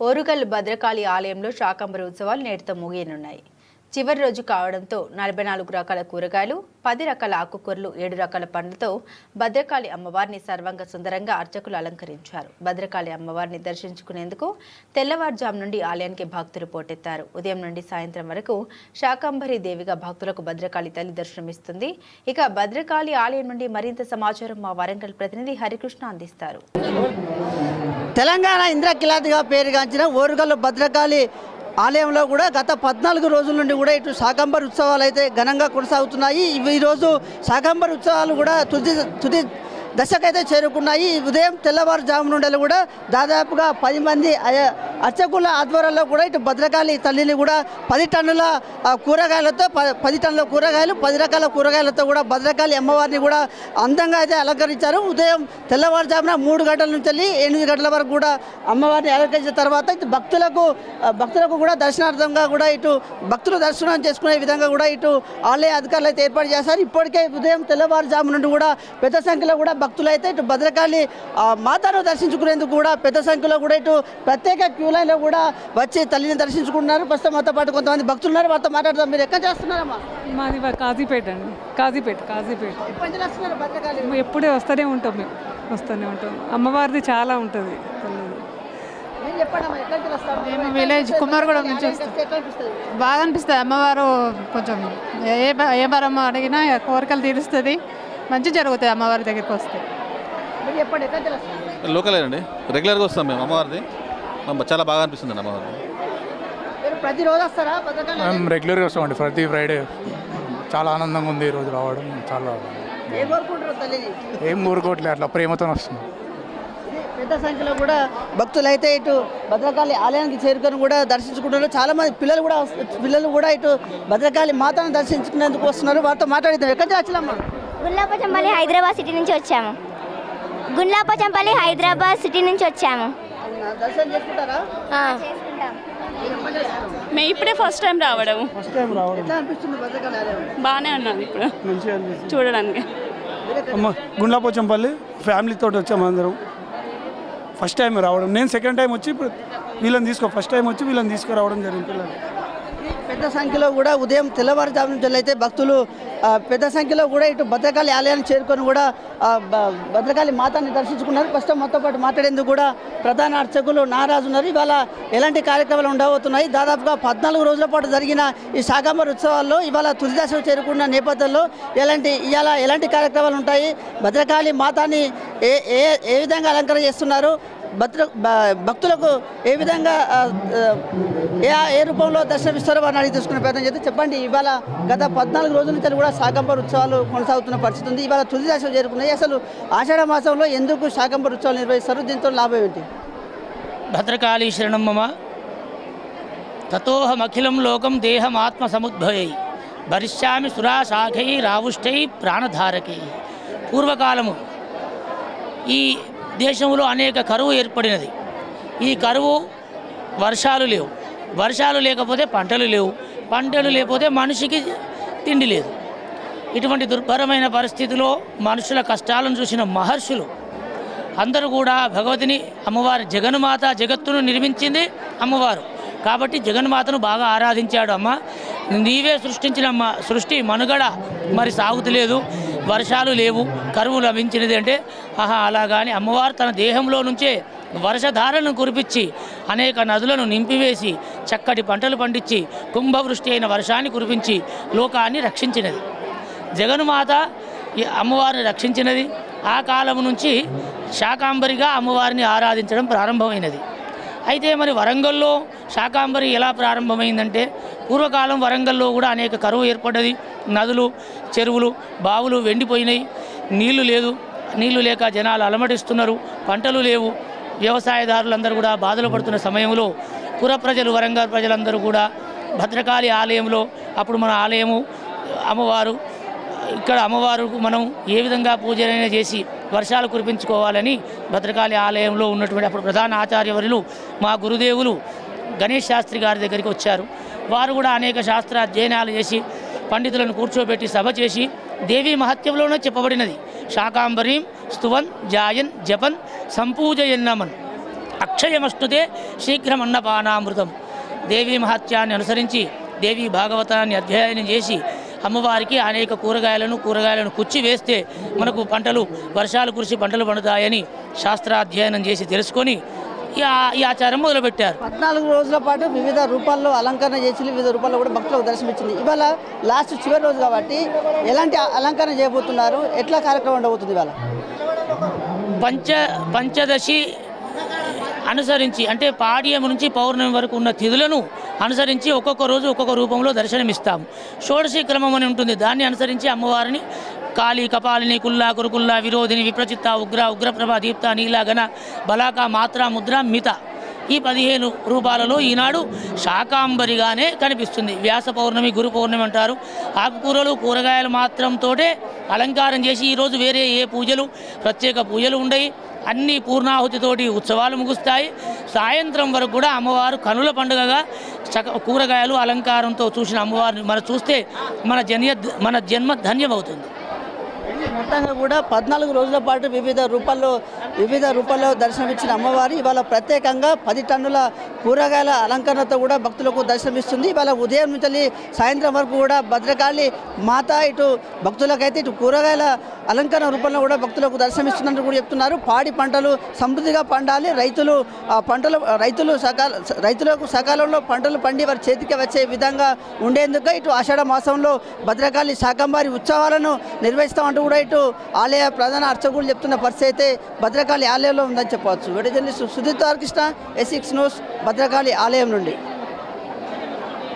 ఓరుగల్ భద్రకాళి ఆలయంలో శాకంబరి ఉత్సవాలు నేటితో ముగియనున్నాయి. చివరి రోజు కావడంతో నలభై నాలుగు రకాల కూరగాయలు పది రకాల ఆకుకూరలు ఏడు రకాల పండ్లతో భద్రకాళి అమ్మవారిని సర్వంగ సుందరంగా అర్చకులు అలంకరించారు. భద్రకాళి అమ్మవారిని దర్శించుకునేందుకు తెల్లవారుజాము నుండి ఆలయానికి భక్తులు పోటెత్తారు. ఉదయం నుండి సాయంత్రం వరకు శాకంబరి దేవిగా భక్తులకు భద్రకాళి తల్లి దర్శనమిస్తుంది. ఇక భద్రకాళి ఆలయం నుండి మరింత సమాచారం మా వరంగల్ ప్రతినిధి హరికృష్ణ అందిస్తారు. తెలంగాణ ఇంద్రకిలాదిగా పేరుగాంచిన ఓరుగల్లు భద్రకాళి ఆలయంలో కూడా గత పద్నాలుగు రోజుల నుండి కూడా ఇటు శాకంబర్ ఉత్సవాలు అయితే ఘనంగా కొనసాగుతున్నాయి. ఇవి ఈరోజు శాకంబర్ ఉత్సవాలు కూడా తుది తుది దశకైతే చేరుకున్నాయి. ఉదయం తెల్లవారుజాము నుండి కూడా దాదాపుగా పది మంది అయ్యా అర్చకుల ఆధ్వర్యంలో కూడా ఇటు భద్రకాళి తల్లిని కూడా పది టన్నుల కూరగాయలతో పది టన్నుల కూరగాయలు పది రకాల కూరగాయలతో కూడా భద్రకాళి అమ్మవారిని కూడా అందంగా అయితే అలంకరించారు. ఉదయం తెల్లవారుజామున మూడు గంటల నుంచి వెళ్ళి ఎనిమిది గంటల వరకు కూడా అమ్మవారిని అలంకరించిన తర్వాత ఇటు భక్తులకు భక్తులకు కూడా దర్శనార్థంగా కూడా ఇటు భక్తులు దర్శనం చేసుకునే విధంగా కూడా ఇటు ఆలయ అధికారులు అయితే ఏర్పాటు చేశారు. ఇప్పటికే ఉదయం తెల్లవారుజాము నుండి కూడా పెద్ద సంఖ్యలో కూడా భక్తులు అయితే ఇటు భద్రకాళి ఆ, మాతను దర్శించుకునేందుకు కూడా పెద్ద సంఖ్యలో కూడా ఇటు ప్రత్యేక క్యూ లైన్లో కూడా వచ్చి తల్లిని దర్శించుకుంటున్నారు. ప్రస్తుతం మాతో పాటు కొంతమంది భక్తులు ఉన్నారు వారితో మాట్లాడదాం. మీరు ఎక్కడ చేస్తున్నారమ్మా? మాది కాజీపేట అండి. కాజీపేట కాజీపేట. ఎప్పుడే వస్తూనే ఉంటాం మేము. వస్తూనే ఉంటాం. అమ్మవారిది చాలా ఉంటుంది. మేము విలేజ్ కుమారగూడెం నుంచి బాగా అనిపిస్తుంది. అమ్మవారు కొంచెం ఏ ఏ వరం అడిగినా కోరికలు తీరుస్తుంది. మంచి జరుగుతుంది అమ్మవారి దగ్గరికి వస్తే. లోకలేనండి రెగ్యులర్గా వస్తాం మేము అమ్మవారిది. చాలా బాగా అనిపిస్తుంది మీరు ప్రతిరోజు వస్తారా మేము రెగ్యులర్గా వస్తామండి ప్రతి ఫ్రైడే. చాలా ఆనందంగా ఉంది ఈరోజు రావడం చాలా ఏ కోరుకుంటారు తల్లిని ఏం ఊరుకోవట్లే అట్లా ప్రేమతో వస్తున్నాం. ఇది పెద్ద సంఖ్యలో కూడా భక్తులు అయితే ఇటు భద్రకాళి ఆలయానికి చేరుకొని కూడా దర్శించుకుంటున్నారు. చాలా మంది పిల్లలు కూడా పిల్లలు కూడా ఇటు భద్రకాళి మాతను దర్శించుకునేందుకు వస్తున్నారు. వారితో మాట్లాడిద్దాం. ఎక్కడి నుంచి వచ్చినమ్మా? గుండ్లాపచంపల్లి హైదరాబాద్ సిటీ నుంచి వచ్చాము. గుండ్లాపచంపల్లి హైదరాబాద్ సిటీ నుంచి వచ్చాము. దర్శనం చేసుకుంటారా? చేసుకుంటాం మేము ఇప్పుడే ఫస్ట్ టైం రావడం. ఎట్లా అనిపిస్తుంది భద్రకాళి ఆలయం బాగానే ఉన్నాం ఇప్పుడు. చూడడానికి. అమ్మ గుండ్లాపోచంపల్లి ఫ్యామిలీతో వచ్చాము అందరం. ఫస్ట్ టైం రావడం. నేను సెకండ్ టైం వచ్చి ఇప్పుడు వీళ్ళని తీసుకో ఫస్ట్ టైం వచ్చి వీళ్ళని తీసుకురావడం జరిగింది పిల్లలు. పెద్ద సంఖ్యలో కూడా ఉదయం తెల్లవారుజాము నుంచి అయితే భక్తులు పెద్ద సంఖ్యలో కూడా ఇటు భద్రకాళి ఆలయాన్ని చేరుకొని కూడా భద్రకాళి మాతాన్ని దర్శించుకున్నారు. ప్రస్తుతం మొత్తం పాటు మాట్లాడేందుకు కూడా ప్రధాన అర్చకులు నారాజు ఉన్నారు. ఇవాళ ఎలాంటి కార్యక్రమాలు ఉండబోతున్నాయి? దాదాపుగా పద్నాలుగు రోజుల పాటు జరిగిన ఈ శాకంబర్ ఉత్సవాల్లో ఇవాళ తుది చేరుకున్న నేపథ్యంలో ఎలాంటి ఇవాళ ఎలాంటి కార్యక్రమాలు ఉంటాయి? భద్రకాళి మాతాన్ని ఏ ఏ ఏ విధంగా అలంకరణ చేస్తున్నారు? భక్తులకు ఏ విధంగా ఏ ఏ రూపంలో దర్శనమిస్తారో వారిని అడిగి తీసుకునే ప్రయత్నం చేస్తే చెప్పండి ఇవాళ గత పద్నాలుగు రోజుల నుంచి కూడా శాకంబర్ ఉత్సవాలు కొనసాగుతున్న పరిస్థితి ఉంది. ఇవాళ తుది దశ చేరుకున్నాయి అసలు ఆషాఢ మాసంలో ఎందుకు శాకంబర్ ఉత్సవాలు నిర్వహిస్తారు? దీంతో లాభం ఏంటి? భద్రకాళీ శరణం మమ తతోహమఖిలం లోకం దేహమాత్మ సముద్భవై భరిష్యామి సురాశాఖై రావుష్టై ప్రాణధారకై. పూర్వకాలము ఈ దేశంలో అనేక కరువు ఏర్పడినది. ఈ కరువు వర్షాలు లేవు. వర్షాలు లేకపోతే పంటలు లేవు. పంటలు లేకపోతే మనిషికి తిండి లేదు. ఇటువంటి దుర్భరమైన పరిస్థితిలో మనుషుల కష్టాలను చూసిన మహర్షులు అందరూ కూడా భగవతిని అమ్మవారి జగన్మాత జగత్తును నిర్మించింది అమ్మవారు. కాబట్టి జగన్మాతను బాగా ఆరాధించాడు అమ్మ. నీవే సృష్టించిన సృష్టి మనుగడ మరి సాగుతలేదు. వర్షాలు లేవు కరువు లభించినది అంటే ఆహా అలాగాని అమ్మవారు తన దేహంలో నుంచే వర్షధారలను కురిపించి అనేక నదులను నింపివేసి చక్కటి పంటలు పండించి కుంభవృష్టి అయిన వర్షాన్ని కురిపించి లోకాన్ని రక్షించినది. జగన్మాత అమ్మవారిని రక్షించినది. ఆ కాలం నుంచి శాకాంబరిగా అమ్మవారిని ఆరాధించడం ప్రారంభమైనది. అయితే మరి వరంగల్లో శాకాంబరి ఎలా ప్రారంభమైందంటే పూర్వకాలం వరంగల్లో కూడా అనేక కరువు ఏర్పడ్డది. నదులు చెరువులు బావులు వెండిపోయినాయి. నీళ్ళు లేదు. నీళ్ళు లేక జనాలు అలమటిస్తున్నారు. పంటలు లేవు. వ్యవసాయదారులందరూ కూడా బాధలు పడుతున్న సమయంలో పుర ప్రజలు వరంగల్ ప్రజలందరూ కూడా భద్రకాళి ఆలయంలో అప్పుడు మన ఆలయము అమ్మవారు ఇక్కడ అమ్మవారుకు మనం ఏ విధంగా పూజలైనా చేసి వర్షాలు కురిపించుకోవాలని భద్రకాళి ఆలయంలో ఉన్నటువంటి అప్పుడు ప్రధాన ఆచార్యవరులు మా గురుదేవులు గణేష్ శాస్త్రి గారి దగ్గరికి వచ్చారు. వారు కూడా అనేక శాస్త్ర అధ్యయనాలు చేసి పండితులను కూర్చోబెట్టి సభ చేసి దేవీ మహత్యంలోనే చెప్పబడినది. శాకాంబరీం స్తువన్ జాయన్ జపన్ సంపూజయన్నమన్. అక్షయమశ్నుతే శీఘ్రం అన్నపానామృతం దేవీ మహత్యాన్ని అనుసరించి దేవీ భాగవతాన్ని అధ్యయనం చేసి అమ్మవారికి అనేక కూరగాయలను కూరగాయలను కుచ్చి వేస్తే మనకు పంటలు వర్షాలు కురిసి పంటలు పండుతాయని శాస్త్రాధ్యయనం చేసి తెలుసుకొని ఈ ఆచారం మొదలుపెట్టారు. పద్నాలుగు రోజుల పాటు వివిధ రూపాల్లో అలంకరణ చేసి వివిధ రూపాల్లో కూడా భక్తులకు దర్శనమిచ్చింది. ఇవాళ లాస్ట్ చివరి రోజు కాబట్టి ఎలాంటి అలంకరణ చేయబోతున్నారు? ఎట్లా కార్యక్రమం ఉండబోతుంది ఇవాళ? పంచ పంచదశి అనుసరించి అంటే పాడ్యం నుంచి పౌర్ణమి వరకు ఉన్న తిథులను అనుసరించి ఒక్కొక్క రోజు ఒక్కొక్క రూపంలో దర్శనమిస్తాము. షోడశి క్రమం అని ఉంటుంది. దాన్ని అనుసరించి అమ్మవారిని కాళీ కపాలిని కుల్లా కురుకుల్లా విరోధిని విప్రచిత్త ఉగ్ర ఉగ్రప్రభ దీప్త నీలాగన బలాక మాత్ర ముద్ర మిత ఈ పదిహేను రూపాలలో ఈనాడు శాకాంబరిగానే కనిపిస్తుంది. వ్యాస పౌర్ణమి గురు పౌర్ణమి అంటారు. ఆకుకూరలు కూరగాయలు మాత్రంతోటే అలంకారం చేసి ఈరోజు వేరే ఏ పూజలు ప్రత్యేక పూజలు ఉండయి. అన్ని పూర్ణాహుతితోటి ఉత్సవాలు ముగుస్తాయి. సాయంత్రం వరకు కూడా అమ్మవారు కనుల పండుగగా చక కూరగాయలు అలంకారంతో చూసిన అమ్మవారిని మనం చూస్తే మన జన్య మన జన్మ ధన్యమవుతుంది. మొత్తంగా కూడా పద్నాలుగు రోజుల పాటు వివిధ రూపాల్లో వివిధ రూపాల్లో దర్శనమిచ్చిన అమ్మవారి ఇవాళ ప్రత్యేకంగా పది టన్నుల కూరగాయల అలంకరణతో కూడా భక్తులకు దర్శనమిస్తుంది. ఇవాళ ఉదయం నుంచి సాయంత్రం వరకు కూడా భద్రకాళి మాత ఇటు భక్తులకైతే ఇటు కూరగాయల అలంకరణ రూపంలో కూడా భక్తులకు దర్శనమిస్తున్నట్టు కూడా చెప్తున్నారు. పాడి పంటలు సమృద్ధిగా పండాలి. రైతులు ఆ పంటలు రైతులు సకాల రైతులకు సకాలంలో పంటలు పండి వారి చేతికి వచ్చే విధంగా ఉండేందుకు ఇటు ఆషాఢ మాసంలో భద్రకాళి శాకంబారి ఉత్సవాలను నిర్వహిస్తామంటూ కూడా ఇటు ఆలయ ప్రధాన అర్చకులు చెప్తున్న పరిస్థితి అయితే భద్రకాళి ఆలయంలో ఉందని చెప్పవచ్చు. వెడజల్లి సుధీర్ కృష్ణ ఎసిక్స్ న్యూస్ భద్రకాళి ఆలయం నుండి.